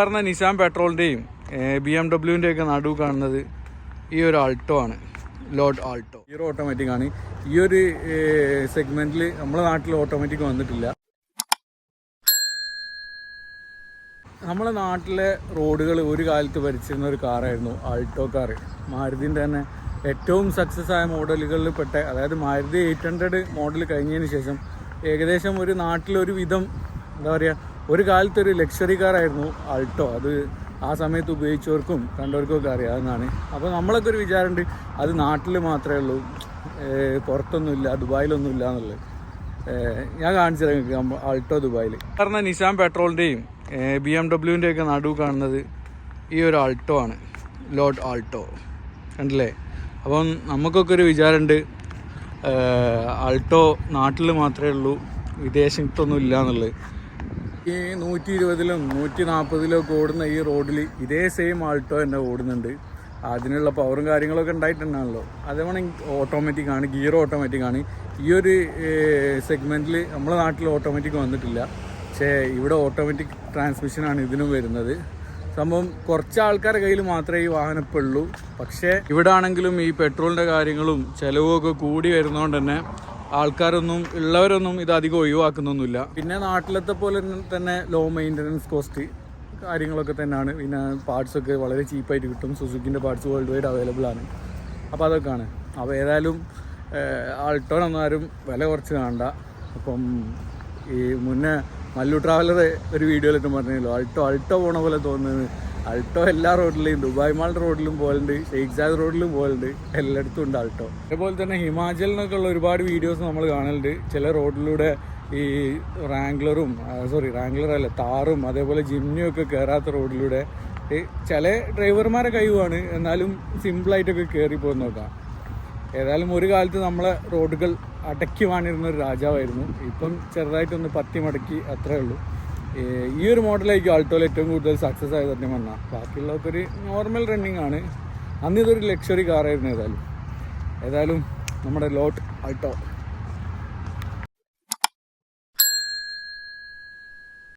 സാധാരണ നിസാൻ പെട്രോളിന്റെയും B M ഡബ്ല്യുവിന്റെ ഒക്കെ നടുവ് കാണുന്നത് ഈ ഒരു ആൾട്ടോ ആണ്. Load Alto. ഈ ഹീറോ ഓട്ടോമാറ്റിക് ആണ്. ഈ ഒരു സെഗ്മെന്റിൽ നമ്മുടെ നാട്ടിൽ ഓട്ടോമാറ്റിക് വന്നിട്ടില്ല. നമ്മളെ നാട്ടിലെ റോഡുകൾ ഒരു കാലത്ത് ഭരിച്ചിരുന്ന ഒരു കാറായിരുന്നു ആൾട്ടോ കാർ മാരുതിന്റെ തന്നെ ഏറ്റവും സക്സസ് ആയ മോഡലുകളിൽ പെട്ട അതായത് മാരുതി എയ്റ്റ് ഹൺഡ്രഡ് മോഡൽ കഴിഞ്ഞതിന് ശേഷം ഏകദേശം ഒരു നാട്ടിലൊരു വിധം എന്താ പറയുക ഒരു കാലത്ത് ഒരു ലക്ഷറി കാറായിരുന്നു ആൾട്ടോ അത് ആ സമയത്ത് ഉപയോഗിച്ചവർക്കും കണ്ടവർക്കും ഒക്കെ അറിയാവുന്നതാണ് അപ്പോൾ നമ്മളൊക്കെ ഒരു വിചാരമുണ്ട് അത് നാട്ടിൽ മാത്രമേ ഉള്ളൂ. പുറത്തൊന്നുമില്ല ദുബായിലൊന്നും ഇല്ല എന്നുള്ളത്. ഞാൻ കാണിച്ചു തരാം ആൾട്ടോ ദുബായിൽ പറഞ്ഞ നിസാം പെട്രോളിന്റെയും ബി എം ഡബ്ല്യുവിന്റെയൊക്കെ നടുവ് കാണുന്നത് ഈ ഒരു ആൾട്ടോ ആണ്. ലോഡ് ആൾട്ടോ കണ്ടില്ലേ? അപ്പം നമുക്കൊക്കെ ഒരു വിചാരമുണ്ട് ആൾട്ടോ നാട്ടിൽ മാത്രമേ ഉള്ളൂ വിദേശത്തൊന്നും ഇല്ല എന്നുള്ളത്. ഈ നൂറ്റി ഇരുപതിലും നൂറ്റി നാൽപ്പതിലും ഒക്കെ ഓടുന്ന ഈ റോഡിൽ ഇതേ സെയിം ആൾട്ടോ തന്നെ ഓടുന്നുണ്ട്. അതിനുള്ള പവറും കാര്യങ്ങളൊക്കെ ഉണ്ടായിട്ടുണ്ടാണല്ലോ. അതേപോലെ ഓട്ടോമാറ്റിക് ആണ് ഗിയർ ഓട്ടോമാറ്റിക് ആണ്. ഈ ഒരു സെഗ്മെന്റിൽ നമ്മുടെ നാട്ടിൽ ഓട്ടോമാറ്റിക് വന്നിട്ടില്ല. പക്ഷേ ഇവിടെ ഓട്ടോമാറ്റിക് ട്രാൻസ്മിഷനാണ് ഇതിനും വരുന്നത്. സംഭവം കുറച്ച് ആൾക്കാരുടെ കയ്യിൽ മാത്രമേ ഈ വാഹനം ഇപ്പോൾ ഉള്ളൂ പക്ഷേ ഇവിടെ ആണെങ്കിലും ഈ പെട്രോളിന്റെ കാര്യങ്ങളും ചിലവും ഒക്കെ കൂടി വരുന്നതുകൊണ്ട് തന്നെ ആൾക്കാരൊന്നും ഉള്ളവരൊന്നും ഇത് അധികം ഒഴിവാക്കുന്നൊന്നുമില്ല. പിന്നെ നാട്ടിലത്തെ പോലെ തന്നെ ലോ മെയിന്റനൻസ് കോസ്റ്റ് കാര്യങ്ങളൊക്കെ തന്നെയാണ്. പിന്നെ പാർട്സൊക്കെ വളരെ ചീപ്പായിട്ട് കിട്ടും. സുസുക്കിന്റെ പാർട്സ് വേൾഡ് വൈഡ് അവൈലബിൾ ആണ്. അപ്പോൾ അതൊക്കെയാണ്. അപ്പോൾ ഏതായാലും ആൾട്ടോണൊന്നും ആരും വില കുറച്ച് കാണണ്ട. അപ്പം ഈ മുന്നേ മല്ലു ട്രാവലർ ഒരു വീഡിയോയിലിട്ട് പറഞ്ഞല്ലോ ആൾട്ടോ ആൾട്ടോ പോണ പോലെ തോന്നുന്നത്. അൾട്ടോ എല്ലാ റോഡിലെയും ദുബായ് മാൾ റോഡിലും പോലുണ്ട് ഷെയ്ഖ് സാദ് റോഡിലും പോലുണ്ട് എല്ലായിടത്തും ഉണ്ട് അൾട്ടോ. അതേപോലെ തന്നെ ഹിമാചലിൽ നിന്നൊക്കെ ഉള്ള ഒരുപാട് വീഡിയോസ് നമ്മൾ കാണലുണ്ട്. ചില റോഡിലൂടെ ഈ റാംഗ്ലറും സോറി റാംഗ്ലർ അല്ല താറും അതേപോലെ ജിമ്മിയും ഒക്കെ കയറാത്ത റോഡിലൂടെ ചില ഡ്രൈവർമാരെ കഴിവാണ് എന്നാലും സിമ്പിളായിട്ടൊക്കെ കയറി പോകുന്ന നോക്കാം. ഏതായാലും ഒരു കാലത്ത് നമ്മളെ റോഡുകൾ അടക്കി വാണിരുന്ന ഒരു രാജാവായിരുന്നു. ഇപ്പം ചെറുതായിട്ടൊന്ന് പത്തി മടക്കി അത്രേ ഉള്ളൂ. ഈ ഒരു മോഡലായിരിക്കും ആൾട്ടോയിൽ ഏറ്റവും കൂടുതൽ സക്സസ് ആയത് സത്യം പറഞ്ഞാൽ ബാക്കിയുള്ളതൊക്കെ ഒരു നോർമൽ റണ്ണിങ് ആണ്. അന്ന് ഇതൊരു ലക്ഷറി കാറായിരുന്നു ഏതായാലും. ഏതായാലും നമ്മുടെ ലോട്ട് ആൾട്ടോ